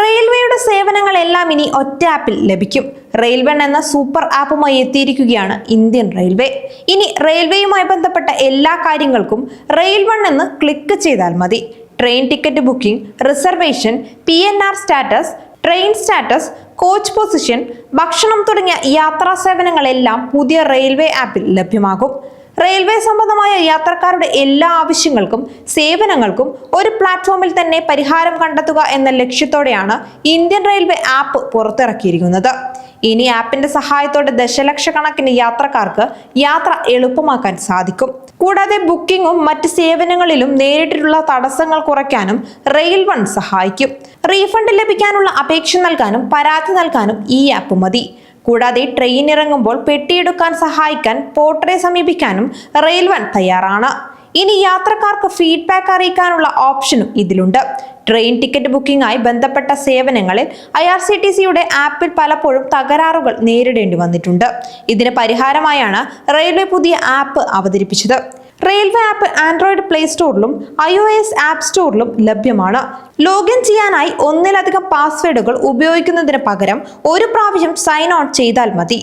റെയിൽവേയുടെ സേവനങ്ങളെല്ലാം ഇനി ഒറ്റ ആപ്പിൽ ലഭിക്കും. റെയിൽവൺ എന്ന സൂപ്പർ ആപ്പുമായി എത്തിയിരിക്കുകയാണ് ഇന്ത്യൻ റെയിൽവേ. ഇനി റെയിൽവേയുമായി ബന്ധപ്പെട്ട എല്ലാ കാര്യങ്ങൾക്കും റെയിൽവൺ എന്ന് ക്ലിക്ക് ചെയ്താൽ മതി. Train ticket booking reservation P status train status coach position ഭക്ഷണം തുടങ്ങിയ യാത്രാ സേവനങ്ങളെല്ലാം പുതിയ റെയിൽവേ ആപ്പിൽ ലഭ്യമാകും. റെയിൽവേ സംബന്ധമായ യാത്രക്കാരുടെ എല്ലാ ആവശ്യങ്ങൾക്കും സേവനങ്ങൾക്കും ഒരു പ്ലാറ്റ്ഫോമിൽ തന്നെ പരിഹാരം കണ്ടെത്തുക എന്ന ലക്ഷ്യത്തോടെയാണ് ഇന്ത്യൻ റെയിൽവേ ആപ്പ് പുറത്തിറക്കിയിരിക്കുന്നത്. ഇനി ആപ്പിന്റെ സഹായത്തോടെ ദശലക്ഷക്കണക്കിന് യാത്രക്കാർക്ക് യാത്ര എളുപ്പമാക്കാൻ സാധിക്കും. കൂടാതെ ബുക്കിംഗും മറ്റ് സേവനങ്ങളിലും നേരിട്ടിട്ടുള്ള തടസ്സങ്ങൾ കുറയ്ക്കാനും റെയിൽ വൺ സഹായിക്കും. റീഫണ്ട് ലഭിക്കാനുള്ള അപേക്ഷ നൽകാനും പരാതി നൽകാനും ഈ ആപ്പ് മതി. കൂടാതെ ട്രെയിൻ ഇറങ്ങുമ്പോൾ പെട്ടിയെടുക്കാൻ സഹായിക്കാൻ പോർട്ടറെ സമീപിക്കാനും റെയിൽ വൺ തയ്യാറാണ്. ഇനി യാത്രക്കാർക്ക് ഫീഡ്ബാക്ക് അറിയിക്കാനുള്ള ഓപ്ഷനും ഇതിലുണ്ട്. ട്രെയിൻ ടിക്കറ്റ് ബുക്കിംഗായി ബന്ധപ്പെട്ട സേവനങ്ങളിൽ ഐ ആർ സി ടി സിയുടെ ആപ്പിൽ പലപ്പോഴും തകരാറുകൾ നേരിടേണ്ടി വന്നിട്ടുണ്ട്. ഇതിന് പരിഹാരമായാണ് റെയിൽവേ പുതിയ ആപ്പ് അവതരിപ്പിച്ചത്. റെയിൽവേ ആപ്പ് ആൻഡ്രോയിഡ് പ്ലേ സ്റ്റോറിലും ഐ ഒ എസ് ആപ്പ് സ്റ്റോറിലും ലഭ്യമാണ്. ലോഗിൻ ചെയ്യാനായി ഒന്നിലധികം പാസ്വേഡുകൾ ഉപയോഗിക്കുന്നതിന് പകരം ഒരു പ്രാവശ്യം സൈൻ ഔട്ട് ചെയ്താൽ മതി.